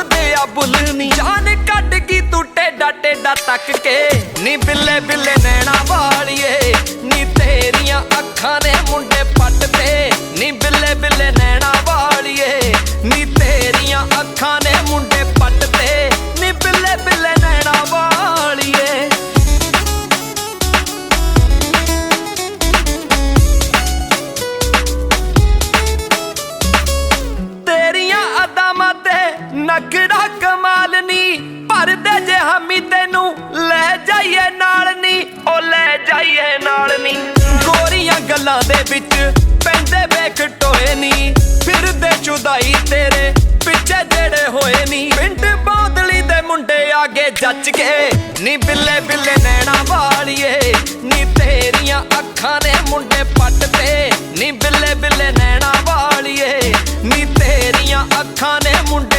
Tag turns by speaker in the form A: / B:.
A: ਲੱਭਦੇ ਆ ਬੁੱਲ ਨੀ ਜਾਨ ਕੱਢ ਗਈ ਤੂੰ ਟੇਡਾ ਟੇਡਾ ਤੱਕ ਕੇ। ਨੀ ਬਿੱਲੇ ਬਿੱਲੇ ਨੈਣਾ ਵਾਲੀਏ, ਨੀ ਤੇਰੀਆਂ ਅੱਖਾਂ ਦੇ ਮੁੰਡੇ ਨਖਰਾ ਕਮਾਲ ਨੀ, ਭਰਦੇ ਜੇ ਹਮੀ ਤੈਨੂੰ, ਲੈ ਜਾਈਏ ਨਾਲ ਨੀ, ਉਹ ਲੈ ਜਾਈਏ ਨਾਲ ਨੀ। ਗੋਰੀਆਂ ਗੱਲਾਂ ਦੇ ਵਿੱਚ ਪੈਂਦੇ ਵੇਖ ਟੋਏ ਨੀ, ਫਿਰਦੇ ਚੁਦਾਈ ਤੇਰੇ ਪਿੱਛੇ ਜਿਹੜੇ ਹੋਏ ਨੀ। ਪਿੰਡ ਬਾਦਲੀ ਦੇ ਮੁੰਡੇ ਆਗੇ ਜੱਚ ਕੇ, ਨੀ ਬਿੱਲੇ ਬਿੱਲੇ ਨੈਣਾ ਵਾਲੀਏ, ਨੀ ਤੇਰੀਆਂ ਅੱਖਾਂ ਨੇ ਮੁੰਡੇ ਪੱਟ ਤੇ ਨੀ ਬਿੱਲੇ ਬਿੱਲੇ ਨੈਣਾ ਵਾਲੀਏ, ਨੀ ਤੇਰੀਆਂ ਅੱਖਾਂ ਨੇ ਮੁੰਡੇ